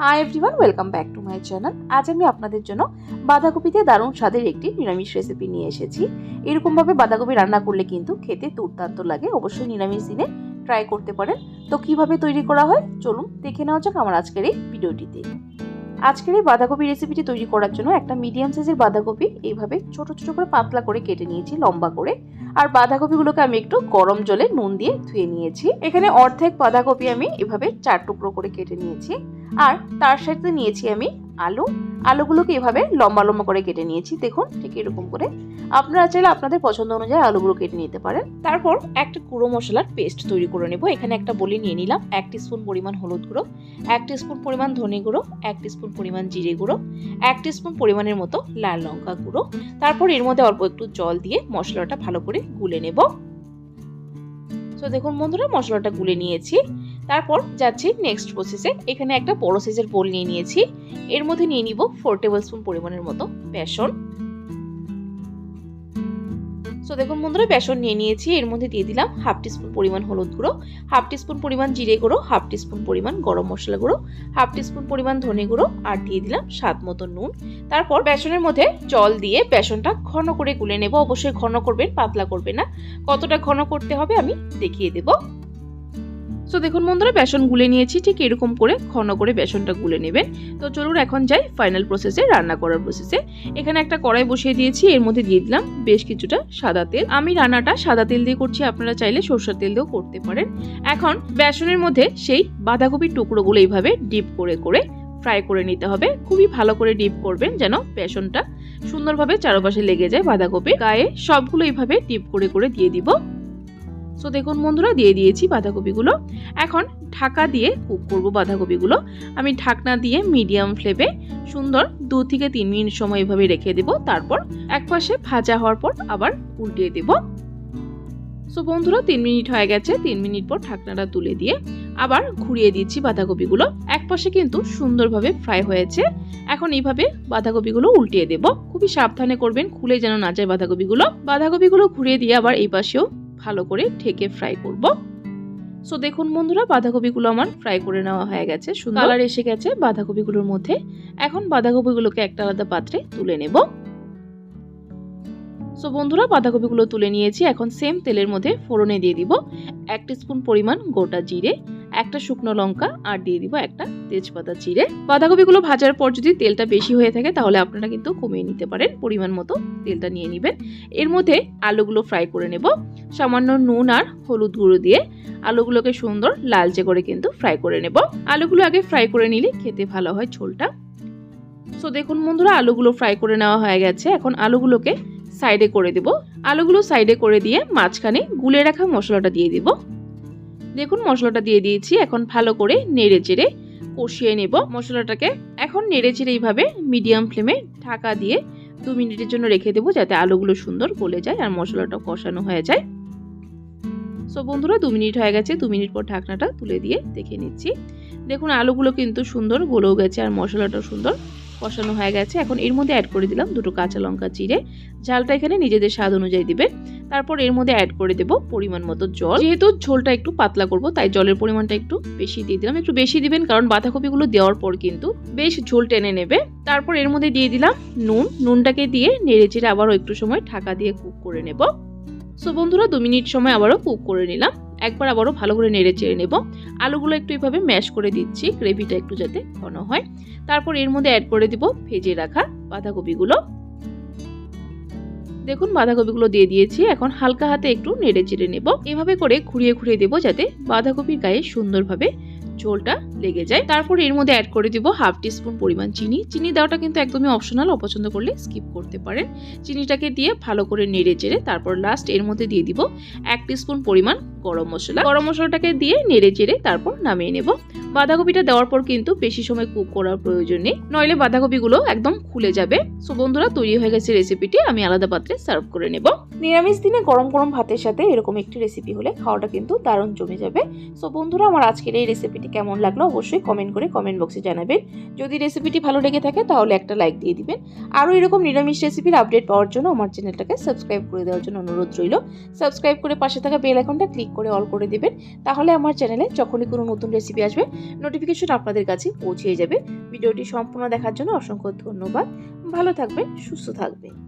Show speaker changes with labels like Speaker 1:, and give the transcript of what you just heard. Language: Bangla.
Speaker 1: Hi everyone welcome back to my channel আজ আমি আপনাদের জন্য বাঁধাকপিতে দারুণ স্বাদের একটি নিরামিষ রেসিপি নিয়ে এসেছি। এরকমভাবে বাঁধাকপি রান্না করলে কিন্তু খেতে দুর্দান্ত লাগে। অবশ্যই নিরামিষ দিনে ট্রাই করতে পারেন। তো কীভাবে তৈরি করা হয়? চলুন দেখে নেওয়া যাক আমার আজকের এই ভিডিওটিতে আজকের এই বাঁধাকপি রেসিপিটি তৈরি করার জন্য একটা মিডিয়াম সাইজের বাঁধাকপি এইভাবে ছোট ছোট করে পাতলা করে কেটে নিয়েছি, লম্বা করে। আর বাঁধাকপিগুলোকে আমি একটু গরম জলে নুন দিয়ে ধুয়ে নিয়েছি। এখানে অর্ধেক বাঁধাকপি আমি এভাবে চার টুকরো করে কেটে নিয়েছি। আর তার সাথে নিয়েছি আমি আলু। আলুগুলোকে এভাবে লম্বা লম্বা করে কেটে নিয়েছি। দেখুন, ঠিক এরকম করে। আপনারা চাইলে আপনাদের পছন্দ অনুযায়ী আলুগুলো কেটে নিতে পারেন। তারপর একটা গুঁড়ো মশলার পেস্ট তৈরি করে নেব। এখানে একটা বলি নিয়ে নিলাম। এক স্পুন পরিমাণ হলুদ গুঁড়ো, এক স্পুন পরিমাণ ধনে গুঁড়ো, এক স্পুন পরিমাণ জিরে গুঁড়ো, এক স্পুন পরিমাণের মতো লাল লঙ্কা গুঁড়ো। তারপর এর মধ্যে অল্প একটু জল দিয়ে মশলাটা ভালো করে গুলে নেব। তো দেখুন বন্ধুরা, মশলাটা গুলে নিয়েছি। তারপর যাচ্ছি নেক্সট প্রসেসে এখানে একটা বড় সাইজের বোল নিয়ে নিয়েছি। এর মধ্যে নিয়ে নিব ফোর টেবিল স্পুন পরিমাণের মতো বেসন। সো দেখুন বন্ধুরা, বেসন নিয়ে নিয়েছি। এর মধ্যে দিয়ে দিলাম হাফ টিস্পুন পরিমাণ হলুদ গুঁড়ো হাফ টিস্পুন পরিমাণ জিরে গুঁড়ো হাফ টিস্পুন পরিমাণ গরম মশলা গুঁড়ো হাফ টিস্পুন পরিমাণ ধনে গুঁড়ো আর দিয়ে দিলাম স্বাদ মতো নুন। তারপর বেসনের মধ্যে জল দিয়ে বেসনটা ঘন করে গুলে নেব। অবশ্যই ঘন করবেন, পাতলা করবে না। কতটা ঘন করতে হবে আমি দেখিয়ে দেবো। সো দেখুন বন্ধুরা, বেসন গুলে নিয়েছি, ঠিক এরকম করে, ঘন করে বেসনটা গুলে নেবেন। তো চলুন এখন যাই ফাইনাল প্রসেসে রান্না করার প্রসেসে এখানে একটা কড়াই বসিয়ে দিয়েছি, এর মধ্যে দিয়ে দিলাম বেশ কিছুটা সাদা তেল। আমি রান্নাটা সাদা তেল দিয়ে করছি, আপনারা চাইলে সরষের তেল দিয়েও করতে পারেন। এখন বেসনের মধ্যে সেই বাঁধাকপির টুকরোগুলো এইভাবে ডিপ করে করে ফ্রাই করে নিতে হবে। খুবই ভালো করে ডিপ করবেন যেন বেসনটা সুন্দরভাবে চারপাশে লেগে যায় বাঁধাকপি গায়ে সবগুলো এইভাবে ডিপ করে করে দিয়ে দিব। সো দেখুন বন্ধুরা, দিয়ে দিয়েছি বাঁধাকপিগুলো। এখন ঢাকা দিয়ে কুক করব বাঁধাকপিগুলো। আমি ঢাকনা দিয়ে মিডিয়াম ফ্লেমে সুন্দর দু থেকে তিন মিনিট সময় এভাবে রেখে দেব। তারপর এক পাশে ভাজা হওয়ার পর আবার উল্টিয়ে দেব। সো বন্ধুরা, তিন মিনিট হয়ে গেছে। তিন মিনিট পর ঢাকনাটা তুলে দিয়ে আবার ঘুরিয়ে দিচ্ছি বাঁধাকপিগুলো। এক পাশে কিন্তু সুন্দরভাবে ফ্রাই হয়েছে। এখন এইভাবে বাঁধাকপিগুলো উল্টিয়ে দেব। খুবই সাবধানে করবেন, খুলে যেন না যায় বাঁধাকপিগুলো। বাঁধাকপিগুলো ঘুরিয়ে দিয়ে আবার এই পাশেও ভালো করে ঢেকে ফ্রাই করব। সো দেখুন বন্ধুরা বাঁধাকপিগুলো আমার ফ্রাই করে নেওয়া হয়ে গেছে। সুন্দর। কালার এসে গেছে বাঁধাকপিগুলোর মধ্যে। এখন বাঁধাকপিগুলোকে একটা আলাদা পাত্রে তুলে নেব। সো বন্ধুরা বাঁধাকপিগুলো তুলে নিয়েছি। এখন সেম তেলের মধ্যে ফোড়নে দিয়ে দিব। এক স্পুন পরিমাণ গোটা জিরে। একটা শুকনো লঙ্কা আর দিয়ে দিব একটা তেজপাতা চিড়ে বাঁধাকপিগুলো ভাজার পর যদি তেলটা বেশি হয়ে থাকে তাহলে আপনারা কিন্তু কমিয়ে নিতে পারেন, পরিমাণ মতো তেলটা নিয়ে নেবেন। এর মধ্যে আলুগুলো ফ্রাই করে নেব। সামান্য নুন আর হলুদ গুঁড়ো দিয়ে আলুগুলোকে সুন্দর লালচে করে কিন্তু ফ্রাই করে নেব। আলুগুলো আগে ফ্রাই করে নিলে খেতে ভালো হয় ঝোলটা। সো দেখুন বন্ধুরা, আলুগুলো ফ্রাই করে নেওয়া হয়ে গেছে। এখন আলুগুলোকে সাইডে করে দেব। আলুগুলো সাইডে করে দিয়ে মাঝখানে গুলে রাখা মশলাটা দিয়ে দিব। দেখুন, মশলাটা দিয়ে দিয়েছি। এখন ভালো করে নেড়ে চেড়ে কষিয়ে নেব মশলাটাকে। এখন নেড়ে চেড়ে এইভাবে মিডিয়াম ফ্লেমে ঢাকা দিয়ে দু মিনিটের জন্য রেখে দেবো যাতে আলুগুলো সুন্দর গলে যায় আর মশলাটা কষানো হয়ে যায়। সো বন্ধুরা, দু মিনিট হয়ে গেছে। দু মিনিট পর ঢাকনাটা তুলে দিয়ে দেখে নিচ্ছি। দেখুন, আলুগুলো কিন্তু সুন্দর গলেও গেছে আর মশলাটাও সুন্দর কষানো হয়ে গেছে। এখন এর মধ্যে অ্যাড করে দিলাম দুটো কাঁচা লঙ্কা চিড়ে ঝালটা এখানে নিজেদের স্বাদ অনুযায়ী দিবেন। তারপর এর মধ্যে অ্যাড করে দেব পরিমাণ মতো জল। যেহেতু ঝোলটা একটু পাতলা করব, তাই জলের পরিমাণটা একটু বেশি দিয়ে দিলাম। একটু বেশি দিবেন, কারণ বাঁধাকপিগুলো দেওয়ার পর কিন্তু বেশ ঝোল টেনে নেবে। তারপর এর মধ্যে দিয়ে দিলাম নুন। নুনটাকে দিয়ে নেড়ে চেড়ে আবারও একটু সময় ঢাকা দিয়ে কুক করে নেব। সো বন্ধুরা, দু মিনিট সময় আবারও কুক করে নিলাম। একবার আবারও ভালো করে নেড়ে চেড়ে নেব। আলুগুলো একটু এভাবে ম্যাশ করে দিচ্ছি, গ্রেভিটা একটু যাতে ঘন হয়। তারপর এর মধ্যে অ্যাড করে দিব ভেজে রাখা বাঁধাকপিগুলো। দেখুন, বাঁধাকপিগুলো দিয়ে দিয়েছি। এখন হালকা হাতে একটু নেড়ে চেড়ে নেব। এভাবে করে ঘুরিয়ে ঘুরিয়ে দেবো যাতে বাঁধাকপির গায়ে সুন্দরভাবে ঝোলটা লেগে যায়। তারপর এর মধ্যে অ্যাড করে দিব হাফ টিস্পুন পরিমাণ চিনি। চিনি দেওয়াটা কিন্তু একদমই অপশনাল অপছন্দ করলে স্কিপ করতে পারেন। চিনিটাকে দিয়ে ভালো করে নেড়ে চেড়ে তারপর লাস্ট এর মধ্যে দিয়ে দিব এক টিস্পুন পরিমাণ গরম মশলা। গরম মশলাটাকে দিয়ে নেড়ে চেড়ে তারপর নামিয়ে নেব। বাঁধাকপিটা দেওয়ার পর কিন্তু বেশি সময় কুক করার প্রয়োজন নেই। নইলে বাঁধাকপিগুলো একদম খুলে যাবে। সো বন্ধুরা, তৈরি হয়ে গেছে রেসিপিটি আমি আলাদা পাত্রে সার্ভ করে নেব। নিরামিষ দিনে গরম গরম ভাতের সাথে এরকম একটি রেসিপি হলে খাওয়াটা কিন্তু দারুণ জমে যাবে। সো বন্ধুরা, আমার আজকের এই রেসিপিটি কেমন লাগল? অবশ্যই কমেন্ট করে কমেন্ট বক্সে জানাবেন। যদি রেসিপিটি ভালো লেগে থাকে তাহলে একটা লাইক দিয়ে দিবেন। আরও এরকম নিরামিষ রেসিপির আপডেট পাওয়ার জন্য আমার চ্যানেলটাকে সাবস্ক্রাইব করে দেওয়ার জন্য অনুরোধ রইল। সাবস্ক্রাইব করে পাশে থাকা বেল আইকনটা ক্লিক করে অল করে দেবেন। তাহলে আমার চ্যানেলে যখনই কোনো নতুন রেসিপি আসবে নোটিফিকেশন আপনাদের কাছে পৌঁছে যাবে। ভিডিওটি সম্পূর্ণ দেখার জন্য অসংখ্য ধন্যবাদ। ভালো থাকবেন, সুস্থ থাকবেন।